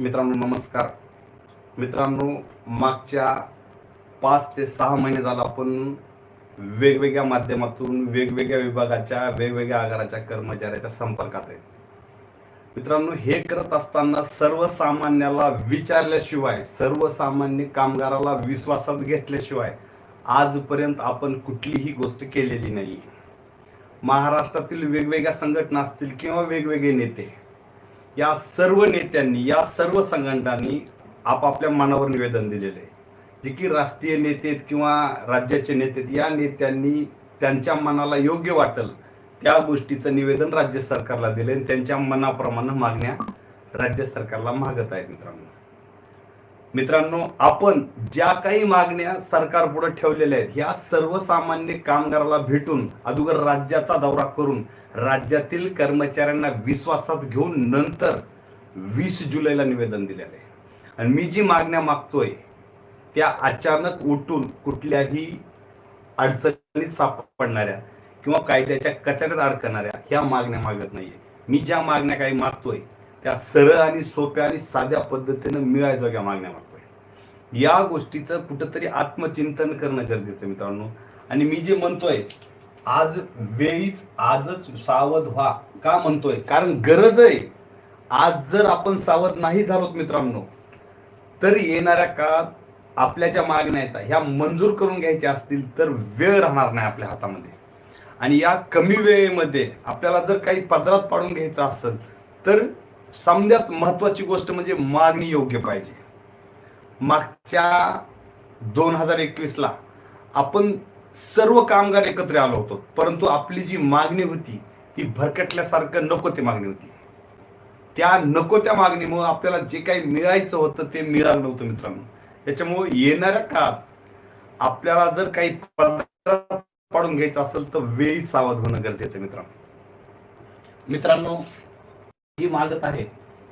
मित्रांनो नमस्कार. मित्रांनो मागच्या पाच ते सहा महिने झाला आपण वेगवेगळ्या माध्यमातून वेगवेगळ्या विभागाच्या वेगवेगळ्या आगाराच्या कर्मचाऱ्याच्या संपर्कात आहेत. मित्रांनो हे करत असताना सर्वसामान्याला विचारल्याशिवाय सर्वसामान्य कामगाराला विश्वासात घेतल्याशिवाय आजपर्यंत आपण कुठलीही गोष्ट केलेली नाही. महाराष्ट्रातील वेगवेगळ्या संघटना असतील किंवा वेगवेगळे नेते या सर्व नेत्यांनी या सर्व संघटनांनी आपापल्या मनावर निवेदन दिलेले आहे. जे की राष्ट्रीय नेते किंवा राज्याचे नेते या नेत्यांनी त्यांच्या मनाला योग्य वाटेल त्या गोष्टीचं निवेदन राज्य सरकारला दिले आणि त्यांच्या मनाप्रमाणे मागण्या राज्य सरकारला मागत आहेत मित्रांनो. मित्रांनो आपण ज्या काही मागण्या सरकार पुढे ठेवलेल्या आहेत ह्या सर्वसामान्य कामगाराला भेटून अगोदर राज्याचा दौरा करून राज्यातील कर्मचाऱ्यांना विश्वासात घेऊन नंतर वीस जुलैला निवेदन दिलेलं आहे. आणि मी जी मागण्या मागतोय त्या अचानक उठून कुठल्याही अडचणीत सापडणाऱ्या किंवा कायद्याच्या कचऱ्यात अडकणाऱ्या ह्या मागण्या मागत नाहीये. मी ज्या मागण्या काही मागतोय त्या सरळ आणि सोप्या आणि साध्या पद्धतीनं मिळायजोग्या मागण्या मागतोय. या गोष्टीचं कुठंतरी आत्मचिंतन करणं गरजेचं मित्रांनो. आणि मी जे म्हणतोय आज वेळीच आजच सावध व्हा का म्हणतोय? कारण गरज आहे. आज जर आपण सावध नाही झालोत मित्रांनो तर येणाऱ्या काळात आपल्या ज्या मागण्या आहेत ह्या मंजूर करून घ्यायच्या असतील तर वेळ राहणार नाही आपल्या हातामध्ये. आणि या कमी वेळेमध्ये आपल्याला जर काही पदरात पाडून घ्यायचं असेल तर समजात महत्वाची गोष्ट म्हणजे मागणी योग्य पाहिजे. मागच्या दोन हजार एकवीसला आपण सर्व कामगार एकत्र आलो होतो. परंतु आपली जी मागणी होती ती भरकटल्यासारखं नको ती मागणी होती. त्या नको त्या मागणीमुळे आपल्याला जे काही मिळायचं होतं ते मिळालं नव्हतं मित्रांनो. त्याच्यामुळे येणाऱ्या काळात आपल्याला जर काही पाडून घ्यायचं असेल तर वेळी सावध होणं गरजेचं मित्रांनो. मित्रांनो जी मागत आहे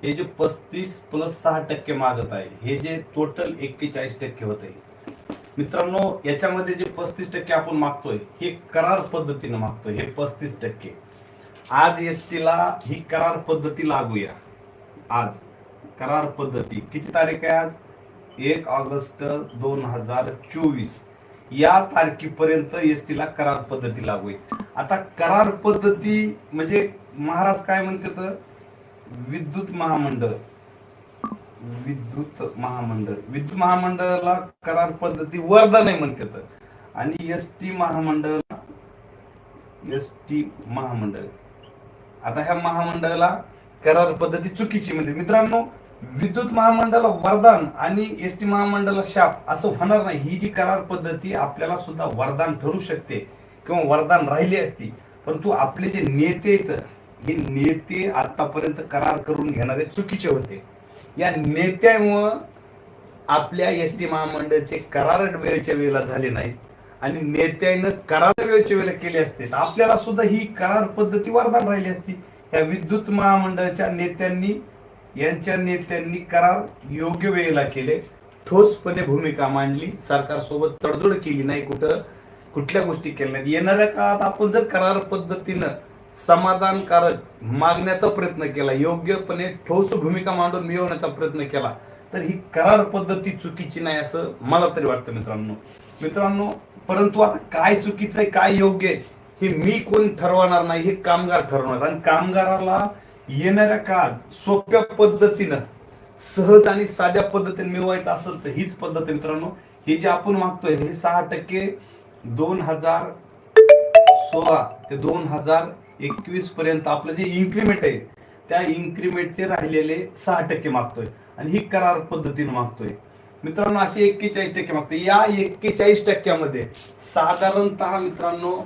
हे जे पस्तीस प्लस सहा टक्के मागत आहे हे जे टोटल एक्केचाळीस टक्के होत आहे मित्रांनो याच्यामध्ये जे पस्तीस टक्के आपण मागतोय हे करार पद्धतीनं मागतोय हे पस्तीस टक्के. आज एस ला ही करार पद्धती लागूया. आज. करार पद्धती. किती तारीख आहे आज? एक ऑगस्ट दोन हजार चोवीस. या तारखेपर्यंत एस ला करार पद्धती लागू आहे आता करार पद्धती म्हणजे महाराज काय म्हणते तर विद्युत महामंडळ. विद्युत महामंडळ. विद्युत महामंडळाला करार पद्धती वरदान आहे म्हणते तर आणि एस टी महामंडळ एस टी महामंडळ. आता ह्या महामंडळाला करार पद्धती चुकीची म्हणजे मित्रांनो विद्युत महामंडळाला वरदान आणि एस टी महामंडळाला शाप असं होणार नाही. ही जी करार पद्धती आपल्याला सुद्धा वरदान ठरू शकते किंवा वरदान राहिली असती. परंतु आपले जे नेते आहेत हे नेते आतापर्यंत करार करून घेणारे चुकीचे होते. या नेत्यामुळं आपल्या एस टी महामंडळाचे करार वेळेच्या वेळेला झाले नाहीत. आणि नेत्यानं करार वेळेच्या वेळेला केले असते. आपल्याला सुद्धा ही करार पद्धती वरदान राहिली असती. या विद्युत महामंडळाच्या नेत्यांनी यांच्या नेत्यांनी करार योग्य वेळेला केले. ठोसपणे भूमिका मांडली. सरकारसोबत तडजोड केली नाही कुठं. कुठल्या गोष्टी केल्या नाहीत. येणाऱ्या काळात आपण जर करार पद्धतीनं समाधानकारक मागण्याचा प्रयत्न केला योग्यपणे ठोस भूमिका मांडून मिळवण्याचा प्रयत्न केला. तर ही करार पद्धती चुकीची नाही असं मला तरी वाटतं मित्रांनो. मित्रांनो परंतु आता काय चुकीचं आहे काय योग्य आहे हे मी कोण ठरवणार नाही हे कामगार ठरवणार आणि कामगाराला येणाऱ्या काळात सोप्या पद्धतीनं सहज आणि साध्या पद्धतीने मिळवायचं असेल तर हीच पद्धत आहे मित्रांनो. हे जे आपण मागतोय हे सहा टक्के दोन हजार सोळा ते दोन हजार एकवीस पर्यंत आपलं जे इन्क्रीमेंट आहे त्या इन्क्रीमेंटचे राहिलेले सहा टक्के मागतोय. आणि ही करार पद्धतीने मागतोय. मित्रांनो असे एक्केचाळीस टक्के मागतोय. या एक्केचाळीस टक्क्यामध्ये साधारणतः मित्रांनो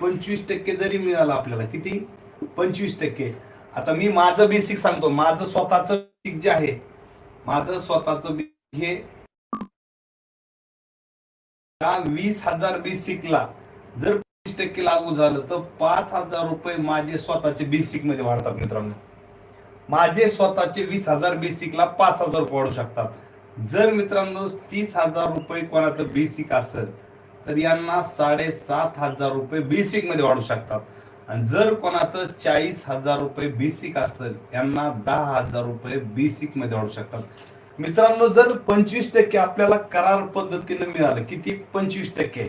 पंचवीस टक्के जरी मिळालं आपल्याला किती? पंचवीस टक्के. आता मी माझं बेसिक सांगतो. माझं स्वतःच बेसिक जे आहे माझं स्वतःच हे वीस हजार बेसिकला जर वीस टक्के लागू झालं तर पाच हजार रुपये माझे स्वतःचे बेसिकमध्ये वाढतात मित्रांनो. माझे स्वतःचे वीस हजार बेसिकला पाच हजार रुपये वाढू शकतात. जर मित्रांनो तीस हजार रुपये कोणाचं बेसिक असेल तर यांना साडेसात हजार रुपये बेसिकमध्ये वाढू शकतात. आणि जर कोणाचं चाळीस हजार रुपये बेसिक असेल यांना दहा हजार रुपये बेसिकमध्ये वाढू शकतात. मित्रांनो जर पंचवीस टक्के आपल्याला करार पद्धतीने मिळालं किती? पंचवीस टक्के.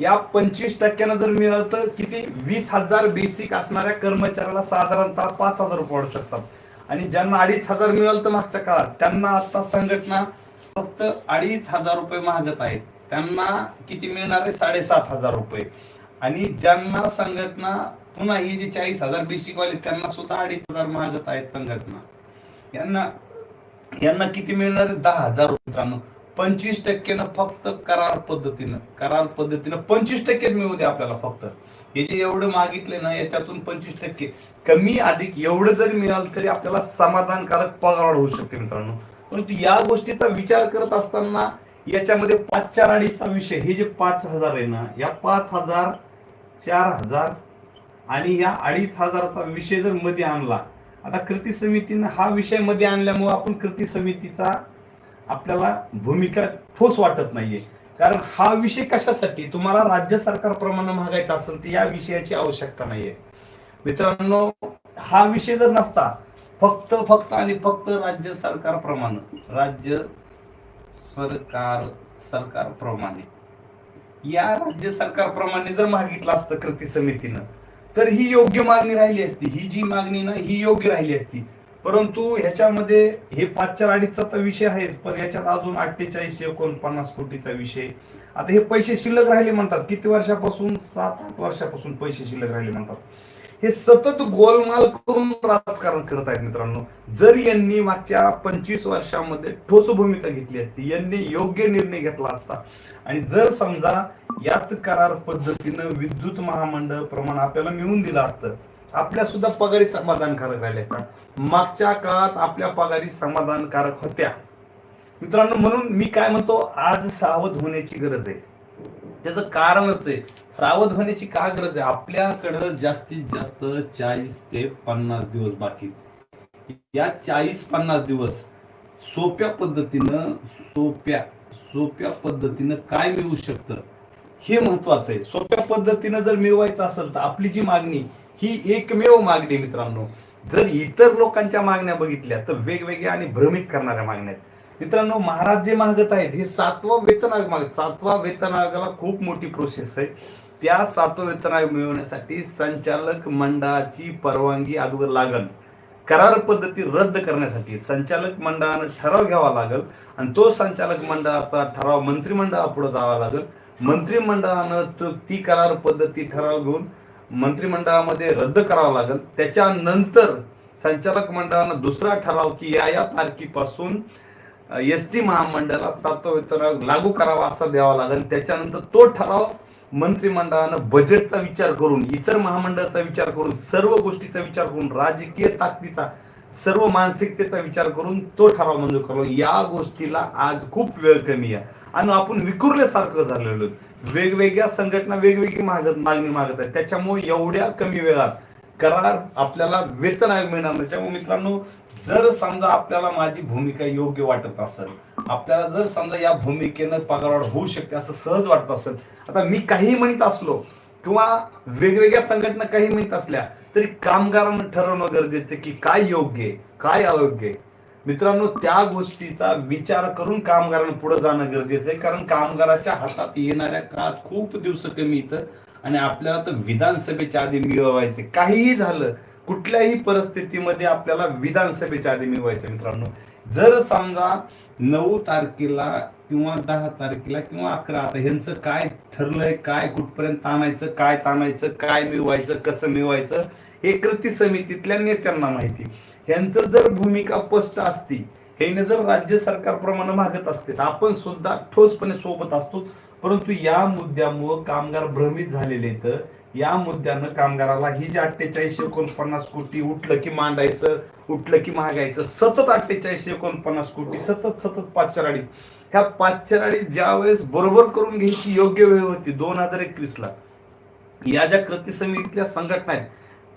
या पंचवीस टक्क्यानं जर मिळालं तर किती? वीस हजार बेसिक असणाऱ्या कर्मचाऱ्याला साधारणतः पाच हजार रुपये वाढू शकतात. आणि ज्यांना अडीच हजार मिळालं तर मागच्या काळात त्यांना आता संघटना फक्त अडीच हजार रुपये मागत आहेत. त्यांना किती मिळणार आहे? साडेसात हजार रुपये. आणि ज्यांना संघटना पुन्हा ही जी चाळीस हजार बेसिक वाले त्यांना सुद्धा अडीच हजार मागत आहेत संघटना. यांना यांना किती मिळणार आहे? दहा हजार रुपये पंचवीस टक्केनं फक्त करार पद्धतीनं करार पद्धतीनं पंचवीस टक्केच मिळू दे आपल्याला फक्त. हे जे एवढं मागितले ना याच्यातून पंचवीस टक्के. कमी अधिक एवढं जरी मिळालं तरी आपल्याला समाधानकारक पगार होऊ शकते मित्रांनो. परंतु या गोष्टीचा विचार करत असताना याच्यामध्ये पाच चार अडीचचा विषय हे जे पाच हजार आहे ना या पाच हजार चार हजार आणि या अडीच हजाराचा विषय जर मध्ये आणला आता कृती समितीनं हा विषयमध्ये आणल्यामुळे आपण कृती समितीचा आपल्याला भूमिका ठोस वाटत नाहीये. कारण हा विषय कशासाठी? तुम्हाला राज्य सरकारप्रमाणे मागायचा असेल तर या विषयाची आवश्यकता नाहीये. मित्रांनो हा विषय जर नसता फक्त फक्त आणि फक्त राज्य सरकारप्रमाणे राज्य सरकार सरकारप्रमाणे या राज्य सरकारप्रमाणे जर मागितलं असतं कृती समितीनं तर ही योग्य मागणी राहिली असती. ही जी मागणी ना ही योग्य राहिली असती. परंतु ह्याच्यामध्ये हे पाच चार अडीचचा तर विषय आहेच पण याच्यात अजून अठ्ठेचाळीस एकोणपन्नास कोटीचा विषय. आता हे पैसे शिल्लक राहिले म्हणतात. किती वर्षापासून? सात आठ वर्षापासून पैसे शिल्लक राहिले म्हणतात. हे सतत गोलमाल करून राजकारण करत आहेत मित्रांनो. जर यांनी मागच्या पंचवीस वर्षामध्ये ठोस भूमिका घेतली असती यांनी योग्य निर्णय घेतला असता आणि जर समजा याच करार पद्धतीनं विद्युत महामंडळ प्रमाण आपल्याला मिळून दिलं असतं आपल्या सुद्धा पगारी समाधानकारक राहिल्या असतात. मागच्या काळात आपल्या पगारी समाधानकारक होत्या. मित्रांनो म्हणून मी काय म्हणतो आज सावध होण्याची गरज आहे. त्याचं कारणच आहे सावध होण्याची का गरज आहे? आपल्याकडं जास्तीत जास्त चाळीस ते पन्नास दिवस बाकी या चाळीस पन्नास दिवस सोप्या पद्धतीनं सोप्या सोप्या पद्धतीनं काय मिळू शकतं? हे महत्वाचं आहे. सोप्या पद्धतीनं जर मिळवायचं असेल तर आपली जी मागणी ही एकमेव मागणी आहे मित्रांनो. जर इतर लोकांच्या मागण्या बघितल्या तर वेगवेगळ्या आणि भ्रमित करणाऱ्या मागण्या आहेत. मित्रांनो महाराज जे मागत आहेत हे सातवा वेतन आयोग मागत सातवा वेतन आयोगाला खूप मोठी प्रोसेस आहे. त्या सातवा वेतन आयोग मिळवण्यासाठी संचालक मंडळाची परवानगी अगोदर लागल. करार पद्धती रद्द करण्यासाठी संचालक मंडळानं ठराव घ्यावा लागल आणि तो संचालक मंडळाचा ठराव मंत्रिमंडळापुढे जावा लागल. मंत्रिमंडळानं तो ती करार पद्धती ठराव घेऊन मंत्रिमंडळामध्ये रद्द करावं लागेल. त्याच्यानंतर संचालक मंडळानं दुसरा ठराव की या या तारखेपासून एस टी महामंडळाला सातवा वेतन आयोग लागू करावा असा द्यावा लागेल. त्याच्यानंतर तो ठराव मंत्रिमंडळानं बजेटचा विचार करून इतर महामंडळाचा विचार करून सर्व गोष्टीचा विचार करून राजकीय ताकदीचा सर्व मानसिकतेचा विचार करून तो ठराव मंजूर करावा या गोष्टीला आज खूप वेळ कमी आहे. आणि आपण विखुरल्यासारखं झालेलो आहोत. वेगवेगळ्या संघटना वेगवेगळी मागत मागणी मागत आहेत. त्याच्यामुळे एवढ्या कमी वेळात करार आपल्याला वेतन आयोग मिळणार नाही. त्यामुळे मित्रांनो जर समजा आपल्याला माझी भूमिका योग्य वाटत असेल आपल्याला जर समजा या भूमिकेनं पगारवाढ होऊ शकते असं सहज वाटत असेल आता मी काही म्हणत असलो किंवा वेगवेगळ्या संघटना काही म्हणत असल्या तरी कामगारांना ठरवणं गरजेचं की काय योग्य काय अयोग्य आहे. मित्रांनो त्या गोष्टीचा विचार करून कामगारांना पुढे जाणं गरजेचं आहे. कारण कामगाराच्या हातात येणाऱ्या काळात खूप दिवस कमी येतं आणि आपल्याला तर विधानसभेच्या आधी मिळवायचे. काहीही झालं कुठल्याही परिस्थितीमध्ये आपल्याला विधानसभेच्या आधी मिळवायचं मित्रांनो. जर समजा नऊ तारखेला किंवा दहा तारखेला किंवा अकरा आता ह्यांचं काय ठरलंय काय कुठपर्यंत आणायचं काय ताणायचं काय मिळवायचं कसं मिळवायचं हे कृती समितीतल्या नेत्यांना माहिती ह्यांचं जर भूमिका स्पष्ट असती हे जर राज्य सरकारप्रमाणे मागत असते तर आपण सुद्धा ठोसपणे सोबत असतो. परंतु या मुद्द्यामुळं कामगार भ्रमित झालेले तर या मुद्द्यानं कामगाराला ही जे अठ्ठेचाळीसशे एकोणपन्नास कोटी उठलं की मांडायचं उठलं की महागायचं सतत अठ्ठेचाळीसशे एकोणपन्नास कोटी सतत सतत पाचशे अडीच ह्या पाचशे अडीच ज्या वेळेस बरोबर करून घ्यायची योग्य वेळ होती दोन हजार एकवीस ला या ज्या कृती समितीतल्या संघटना आहेत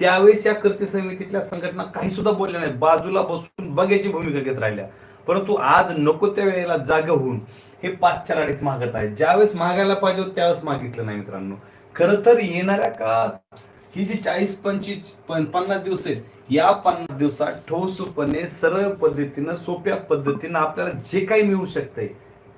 त्यावेळेस या कृती समितीतल्या संघटना काही सुद्धा बोलल्या नाहीत. बाजूला बसून बघायची भूमिका घेत राहिल्या. परंतु आज नको त्या वेळेला जागा होऊन हे पाच चार अडीच मागत आहे ज्यावेळेस मागायला पाहिजे होत त्यावेळेस मागितलं नाही मित्रांनो. खर तर येणाऱ्या काळात ही जी चाळीस पंचवीस पन- पन्नास दिवस आहेत या पन्नास दिवसात ठोसपणे सरळ पद्धतीनं सोप्या पद्धतीनं आपल्याला जे काही मिळू शकतंय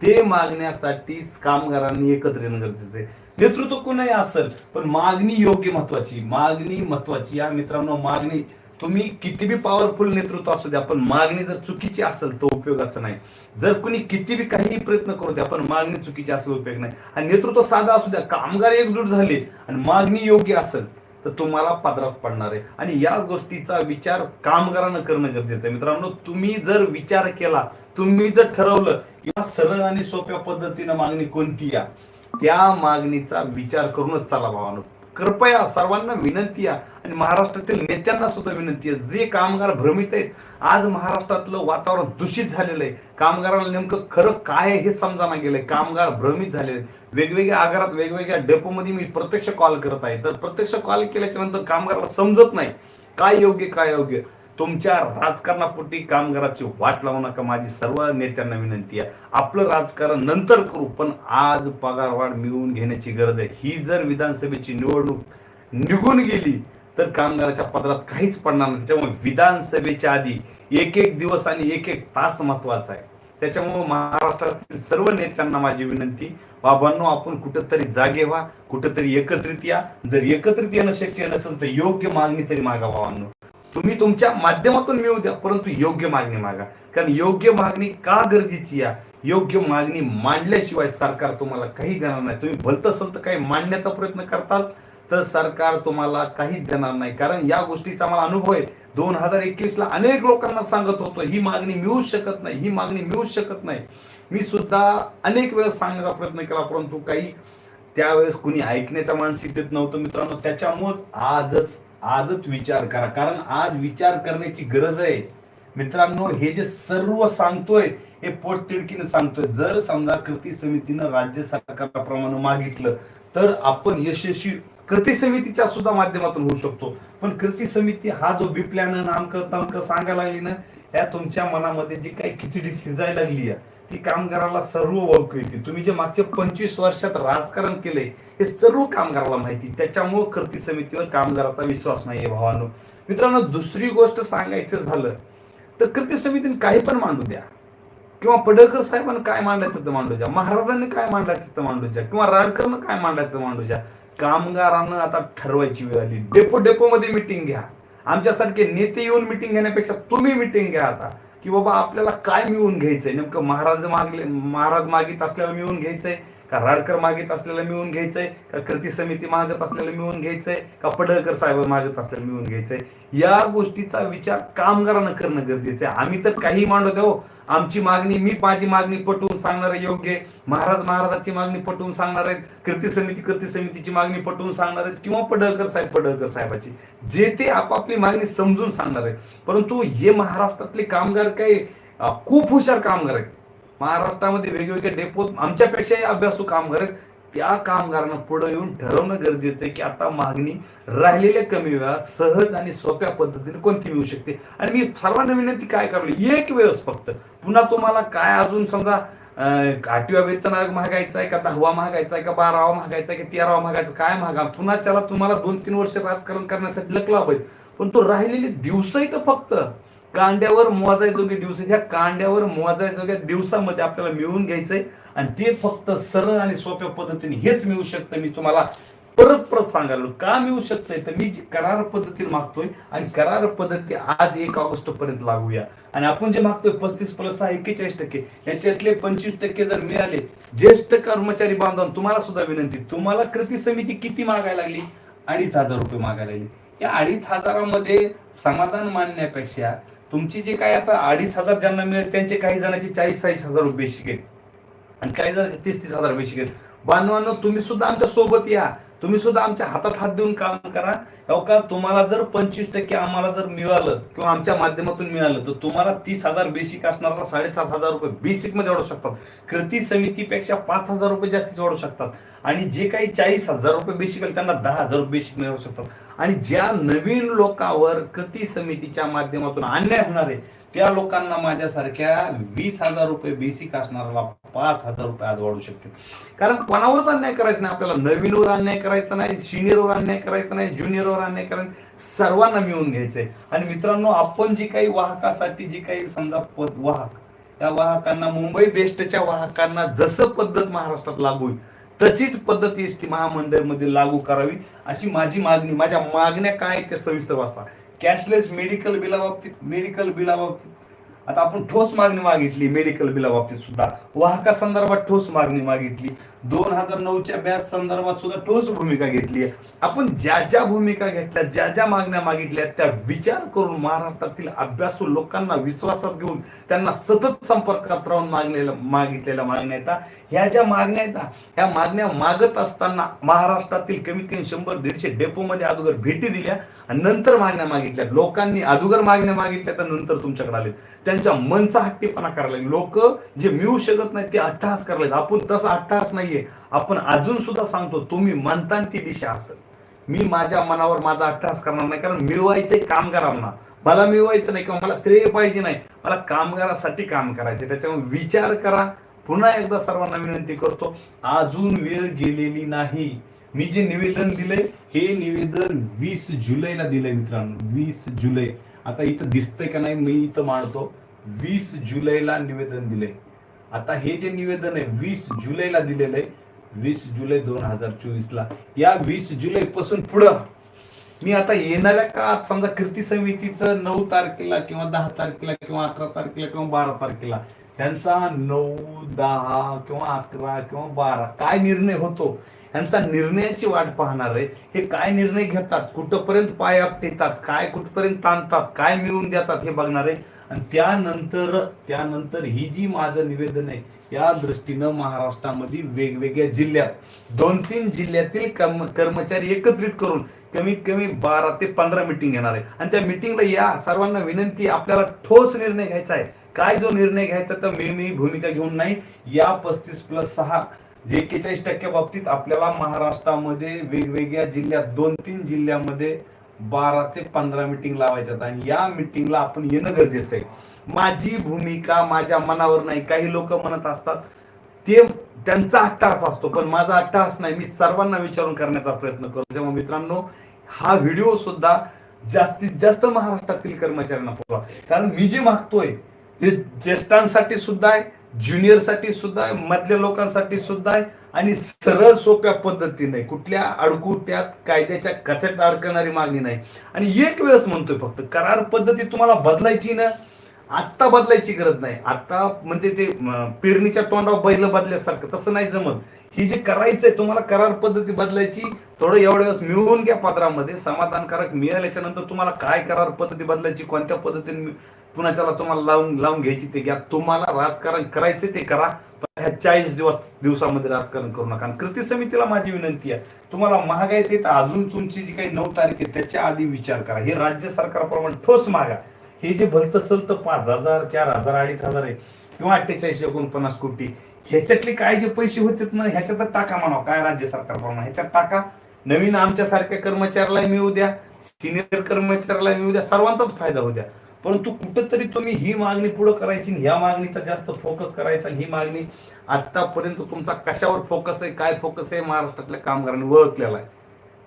ते मागण्यासाठी कामगारांनी एकत्र येणं गरजेचं आहे. नेतृत्व कुणाही असेल पण मागणी योग्य महत्वाची मागणी महत्वाची. या मित्रांनो मागणी तुम्ही किती बी पॉवरफुल नेतृत्व असू द्या पण मागणी जर चुकीची असेल तर उपयोगाचं नाही. जर कुणी किती बी काही प्रयत्न करू द्या पण मागणी चुकीची असेल उपयोग नाही. आणि नेतृत्व साधा असू द्या कामगार एकजूट झाले आणि मागणी योग्य असेल तर तुम्हाला पदरात पडणार आहे. आणि या गोष्टीचा विचार कामगारांना करणं गरजेचं आहे. मित्रांनो तुम्ही जर विचार केला तुम्ही जर ठरवलं या सरळ आणि सोप्या पद्धतीनं मागणी कोणती या? त्या मागणीचा विचार करूनच चला भावानो. कृपया सर्वांना विनंती आहे आणि महाराष्ट्रातील नेत्यांना सुद्धा विनंती आहे जे कामगार भ्रमित आहेत आज महाराष्ट्रातलं वातावरण दूषित झालेलं आहे. कामगाराला नेमकं खरं काय आहे हे समजाना गेलंय. कामगार भ्रमित झालेले वेगवेगळ्या आगारात वेगवेगळ्या डेपोमध्ये मी प्रत्यक्ष कॉल करत आहे. तर प्रत्यक्ष कॉल केल्याच्यानंतर कामगाराला समजत नाही. काय योग्य काय योग्य तुमच्या राजकारणापोटी कामगाराची वाट लावू नका. माझी सर्व नेत्यांना विनंती आहे. आपलं राजकारण नंतर करू पण आज पगारवाढ मिळवून घेण्याची गरज आहे. ही जर विधानसभेची निवडणूक निघून गेली तर कामगाराच्या पदरात काहीच पडणार नाही. त्याच्यामुळे विधानसभेच्या आधी एक एक दिवस आणि एक एक तास महत्त्वाचा आहे. त्याच्यामुळे महाराष्ट्रातील सर्व नेत्यांना माझी विनंती बाबांनो आपण कुठंतरी जागे व्हा कुठंतरी एकत्रित या. जर एकत्रित येणं शक्य नसेल तर योग्य मागणी तरी मागा बाबांनो. तुम्ही तुमच्या माध्यमातून मिळू द्या परंतु योग्य मागणी मागा. कारण योग्य मागणी का गरजेची या योग्य मागणी मांडल्याशिवाय सरकार तुम्हाला काही देणार नाही. तुम्ही भलत असेल तर काही मांडण्याचा प्रयत्न करताल तर सरकार तुम्हाला काहीच देणार नाही. कारण या गोष्टीचा मला अनुभव आहे. दोन हजार एकवीस ला अनेक लोकांना सांगत होतो ही मागणी मिळूच शकत नाही ही मागणी मिळूच शकत नाही. मी सुद्धा अनेक वेळेस सांगण्याचा प्रयत्न केला परंतु काही त्यावेळेस कुणी ऐकण्याच्या मानसिकतेत नव्हतं मित्रांनो. त्याच्यामुळेच आजच आजच विचार करा. कारण आज विचार करण्याची गरज आहे. मित्रांनो हे जे सर्व सांगतोय हे पोटतिडकीने सांगतोय. जर समजा कृती समितीनं राज्य सरकारप्रमाणे मागितलं तर आपण यशस्वी कृती समितीच्या सुद्धा माध्यमातून होऊ शकतो. पण कृती समिती हा जो बिपल्यानं नामक तमक सांगायला लागली ना या तुमच्या मनामध्ये जी काही खिचडी शिजायला लागली आहे ती कामगाराला सर्व ओळखू येते. तुम्ही जे मागच्या पंचवीस वर्षात राजकारण केलंय हे सर्व कामगाराला माहिती. त्याच्यामुळे कृती समितीवर कामगाराचा विश्वास नाहीये भावानो. मित्रांनो दुसरी गोष्ट सांगायचं झालं तर कृती समितीने काही पण मांडू द्या. किंवा पडळकर साहेबांना काय मांडायचं तर मांडू द्या. महाराजांनी काय मांडायचं तर मांडू द्या. किंवा राडकरनं काय मांडायचं मांडू द्या. कामगारांना आता ठरवायची वेळ आली. डेपो डेपो मध्ये मिटिंग घ्या. आमच्यासारखे नेते येऊन मिटिंग घेण्यापेक्षा तुम्ही मिटिंग घ्या आता. की बाबा आपल्याला काय मिळवून घ्यायचंय? नेमकं महाराज मागले महाराज मागित असल्याला मिळवून घ्यायचंय? का राडकर मागित असलेलं मिळून घ्यायचंय? का कृती समिती मागत असलेलं मिळून घ्यायचंय? का पडळकर साहेब मागत असलेलं मिळून घ्यायचंय? या गोष्टीचा विचार कामगारांना करणं गरजेचं आहे. आम्ही तर काही मांडत हो आमची मागणी मी माझी मागणी पटवून सांगणार आहे. योग्य महाराज महाराजाची मागणी पटवून सांगणार आहेत. कृती समिती कृती समितीची मागणी पटवून सांगणार आहेत. किंवा पडळकर साहेब पडळकर साहेबाची. जे ते आपापली मागणी समजून सांगणार आहेत. परंतु हे महाराष्ट्रातले कामगार काही खूप हुशार कामगार आहेत. महाराष्ट्रामध्ये वेगवेगळे डेपोत आमच्यापेक्षाही अभ्यासू कामगार आहेत. त्या कामगारांना पुढे येऊन ठरवणं गरजेचं आहे की आता मागणी राहिलेल्या कमी वेळा सहज आणि सोप्या पद्धतीने कोणती मिळू शकते? आणि मी सर्वांना विनंती काय करली एक वेळेस फक्त. पुन्हा तुम्हाला काय अजून समजा अं, आठव्या वेतन आयोग महागायचा आहे का दहावा महागायचा आहे का बारावा महागायचा आहे का तेरावा महागायचा काय महागा पुन्हा त्याला तुम्हाला दोन तीन वर्ष राजकारण करण्यासाठी लकला पाहिजे पण तो राहिलेले दिवसही तर फक्त. कांड्यावर मोजायजोगे दिवस आहेत. ह्या कांड्यावर मोजायजोग्या दिवसामध्ये आपल्याला मिळवून घ्यायचंय. आणि ते फक्त सरळ आणि सोप्या पद्धतीने हेच मिळू शकतं. मी तुम्हाला परत परत सांगायला का मिळू शकतंय? तर मी जी करार पद्धतीने मागतोय आणि करार पद्धती आज एक ऑगस्ट पर्यंत लागूया आणि आपण जे मागतोय पस्तीस प्लस सहा एक्केचाळीस टक्के. याच्यातले पंचवीस टक्के जर मिळाले ज्येष्ठ कर्मचारी बांधव तुम्हाला सुद्धा विनंती तुम्हाला कृती समिती किती मागायला लागली? अडीच हजार रुपये मागायला लागली. या अडीच हजारामध्ये समाधान मानण्यापेक्षा तुमची जे काय आता अडीच हजार ज्यांना मिळेल त्यांचे काही जणांचे चाळीस चाळीस हजार रुपये शिकेल आणि काही जणांचे तीस तीस हजार रुपये शिकेल बांधवांनो तुम्ही सुद्धा आमच्यासोबत या. तुम्ही सुद्धा आमच्या हातात हात देऊन काम करा. हो का तुम्हाला जर पंचवीस टक्के आम्हाला जर मिळालं किंवा आमच्या माध्यमातून मिळालं तर तुम्हाला तीस हजार बेसिक असणारा साडेसात हजार रुपये बेसिकमध्ये वाढू शकतात. कृती समितीपेक्षा पाच हजार रुपये जास्तीच वाढू शकतात. आणि जे काही चाळीस हजार रुपये बेसिक त्यांना दहा हजार रुपये बेसिक मिळू शकतात. आणि ज्या नवीन लोकांवर कृती समितीच्या माध्यमातून अन्याय होणार आहे त्या लोकांना माझ्यासारख्या वीस हजार रुपये बेसिक असणाऱ्याला पाच हजार रुपये आज वाढू शकते कारण कोणावरच अन्याय करायचा नाही आपल्याला नवीनवर अन्याय करायचा नाही सिनियरवर अन्याय करायचा नाही ज्युनियरवर अन्याय करायचा सर्वांना मिळून घ्यायचंय. आणि मित्रांनो आपण जी काही वाहकासाठी जी काही समजा पद वाहक त्या वाहकांना मुंबई बेस्टच्या वाहकांना जसं पद्धत महाराष्ट्रात लागू होईल तशीच पद्धत एस टी महामंडळमध्ये लागू करावी अशी माझी मागणी माझ्या मागण्या काय आहेत त्या सविस्तर वाचा. कॅशलेस मेडिकल बिलाबाबतीत मेडिकल बिलाबाबतीत आता आपण ठोस मागणी मागितली मेडिकल बिलाबाबतीत सुद्धा. वाहका संदर्भात ठोस मागणी मागितली. दोन हजार नऊच्या बॅच संदर्भात सुद्धा ठोस भूमिका घेतली. आपण ज्या ज्या भूमिका घेतल्या ज्या ज्या मागण्या मागितल्या त्या विचार करून महाराष्ट्रातील अभ्यासू लोकांना विश्वासात घेऊन त्यांना सतत संपर्कात राहून मागलेल्या मागितलेल्या मागण्या येतात ह्या ज्या मागण्या येतात ह्या मागण्या मागत असताना महाराष्ट्रातील कमीत कमी शंभर दीडशे डेपोमध्ये अगोदर भेटी दिल्या आणि नंतर मागण्या मागितल्या. लोकांनी अगोदर मागण्या मागितल्या तर नंतर तुमच्याकडे आले त्यांच्या मनचा हट्टीपणा करायला लोक जे मिळू शकत नाही ते अट्टहास करायला आपण तसा अट्टहास नाहीये. आपण अजून सुद्धा सांगतो तुम्ही म्हणता ती दिशा असेल. मी माझ्या मनावर माझा अट्टहास करणार नाही कारण मिळवायचंय कामगारांना मला मिळवायचं नाही किंवा मला श्रेय पाहिजे नाही मला कामगारासाठी काम करायचे त्याच्यामुळे विचार करा. पुन्हा एकदा सर्वांना विनंती करतो अजून वेळ गेलेली नाही. मी जे निवेदन दिले हे निवेदन वीस जुलैला दिले मित्रांनो वीस जुलै. आता इथं दिसतंय का नाही मी इथं मांडतो. वीस जुलैला निवेदन दिले आता हे जे निवेदन आहे वीस जुलैला दिलेलं आहे वीस जुलै दोन हजार चोवीसला. या वीस जुलै पासून पुढं मी आता येणाऱ्या काळात समजा कृती समितीचं नऊ तारखेला किंवा दहा तारखेला किंवा अकरा तारखेला किंवा बारा तारखेला त्यांचा नऊ दहा किंवा अकरा किंवा बारा काय निर्णय होतो? यांचा निर्णयाची वाट पाहणार आहे. हे काय निर्णय घेतात? कुठपर्यंत पाय आपटेतात? काय कुठपर्यंत ताणतात? काय मिळवून देतात हे बघणार आहे. आणि त्यानंतर त्यानंतर ही जी माझं निवेदन आहे या दृष्टीनं महाराष्ट्रामध्ये वेगवेगळ्या जिल्ह्यात दोन तीन जिल्ह्यातील कर्म कर्मचारी एकत्रित करून कमीत कमी बारा ते पंधरा मिटिंग घेणार आहे. आणि त्या मिटिंगला या सर्वांना विनंती आपल्याला ठोस निर्णय घ्यायचा आहे. काय जो निर्णय घ्यायचा तर मी मी भूमिका घेऊन नाही. या पस्तीस प्लस सहा जे एक्केचाळीस टक्क्या बाबतीत आपल्याला महाराष्ट्रामध्ये वेगवेगळ्या जिल्ह्यात दोन तीन जिल्ह्यामध्ये बारा ते पंधरा मिटिंग लावायच्यात. आणि या मिटिंगला आपण येणं गरजेचं आहे. माझी भूमिका माझ्या मनावर नाही. काही लोक म्हणत असतात ते त्यांचा अट्टास असतो पण माझा अट्टास नाही. मी सर्वांना विचारून करण्याचा प्रयत्न करतो त्यामुळे मित्रांनो हा व्हिडिओ सुद्धा जास्तीत जास्त महाराष्ट्रातील कर्मचाऱ्यांना पोहोचवा कारण मी जे मागतोय ते ज्येष्ठांसाठी सुद्धा आहे ज्युनियरसाठी सुद्धा आहे मधल्या लोकांसाठी सुद्धा आहे आणि सरळ सोप्या पद्धतीने कुठल्या अडकुट्यात त्यात कायद्याच्या कचट अडकणारी मागणी नाही. आणि एक वेळेस म्हणतोय फक्त करार पद्धती तुम्हाला बदलायची ना आत्ता बदलायची गरज नाही. आता म्हणजे ते पेरणीच्या तोंडावर बैल बदल्यासारखं तसं नाही जमत. ही जे करायचंय तुम्हाला करार पद्धती बदलायची थोडं एवढ्या वेळेस मिळवून घ्या पत्रामध्ये समाधानकारक मिळाल्याच्या नंतर तुम्हाला काय करार पद्धती बदलायची कोणत्या पद्धतीने मी- पुण्याच्याला तुम्हाला लावून लावून घ्यायची ते घ्या. तुम्हाला राजकारण करायचे ते करा. पण ह्या चाळीस दिवस दिवसामध्ये राजकारण करू नका. कृती समितीला माझी विनंती आहे तुम्हाला महागाई येत अजून तुमची जी काही नऊ तारीख आहे त्याच्या आधी विचार करा. हे राज्य सरकारप्रमाणे ठोस मागा. हे जे भलत असेल तर पाच हजार चार हजार अडीच हजार आहे किंवा अठ्ठेचाळीस एकोणपन्नास कोटी ह्याच्यातले काय जे पैसे होते ना ह्याच्यात टाका म्हणा काय राज्य सरकारप्रमाणे ह्याच्यात टाका. नवीन आमच्या सारख्या कर्मचाऱ्याला मिळू द्या सिनियर कर्मचाऱ्याला मिळू द्या सर्वांचाच फायदा होऊ द्या. परंतु कुठंतरी तुम्ही ही मागणी पुढे करायची ह्या मागणीचा जास्त फोकस करायचा ही मागणी आतापर्यंत तुमचा कशावर फोकस आहे काय फोकस आहे महाराष्ट्रातल्या कामगारांनी ओळखलेला आहे.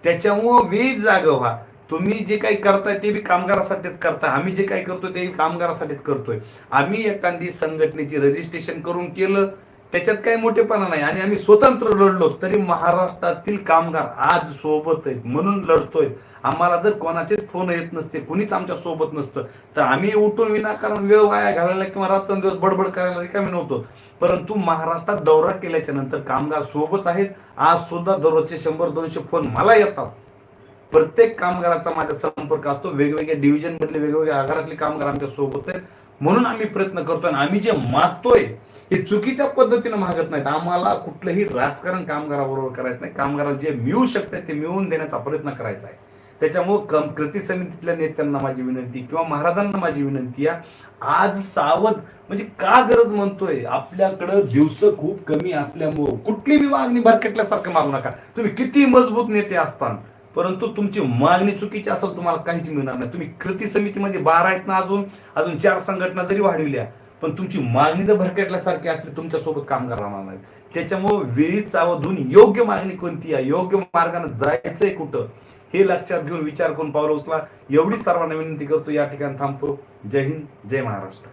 त्याच्यामुळं वीज जाग व्हा. तुम्ही जे काही करताय ते बी कामगारासाठीच करताय. आम्ही जे काही करतोय ते बी कामगारासाठीच करतोय. आम्ही एखादी संघटनेची रजिस्ट्रेशन करून केलं त्याच्यात काही मोठेपणा नाही. आणि आम्ही स्वतंत्र लढलो तरी महाराष्ट्रातील कामगार आज सोबत आहेत म्हणून लढतोय. आम्हाला जर कोणाचेच फोन येत नसते कुणीच आमच्यासोबत नसतं तर आम्ही उठून विनाकारण वेळ वाया घालायला किंवा रात्रंदिवस बडबड करायला रिकामी नव्हतो परंतु महाराष्ट्रात दौरा केल्याच्यानंतर कामगार सोबत आहेत. आज सुद्धा दररोजचे शंभर दोनशे फोन मला येतात. प्रत्येक कामगाराचा माझा संपर्क असतो. वेगवेगळ्या डिव्हिजन मधले वेगवेगळ्या आगारातले कामगार आमच्यासोबत आहेत. म्हणून आम्ही प्रयत्न करतोय आणि आम्ही जे मागतोय हे चुकीच्या पद्धतीने मागत नाहीत. आम्हाला कुठलंही राजकारण कामगाराबरोबर करायचं नाही. कामगाराला जे मिळू शकते ते मिळवून देण्याचा प्रयत्न करायचा आहे. त्याच्यामुळे कम कृती समितीतल्या नेत्यांना माझी विनंती किंवा महाराजांना माझी विनंती आहे. आज सावध म्हणजे का गरज म्हणतोय? आपल्याकडं दिवस खूप कमी असल्यामुळं कुठली बी मागणी भरकटल्यासारखं मागू नका. तुम्ही किती मजबूत नेते असताना परंतु तुमची मागणी चुकीची असेल तुम्हाला काहीच मिळणार नाही. तुम्ही कृती समितीमध्ये बारा आहेत ना अजून अजून चार संघटना जरी वाढविल्या पण तुमची मागणी जर भरकटल्यासारखी असली तुमच्यासोबत काम करणार नाही. त्याच्यामुळे वेळीच सावधून योग्य मागणी कोणती आहे? योग्य मार्गाने जायचंय कुठं? हे लक्षात घेऊन विचार करून पावलं उचला. एवढीच सर्वांना विनंती करतो या ठिकाणी थांबतो. जय हिंद जय महाराष्ट्र.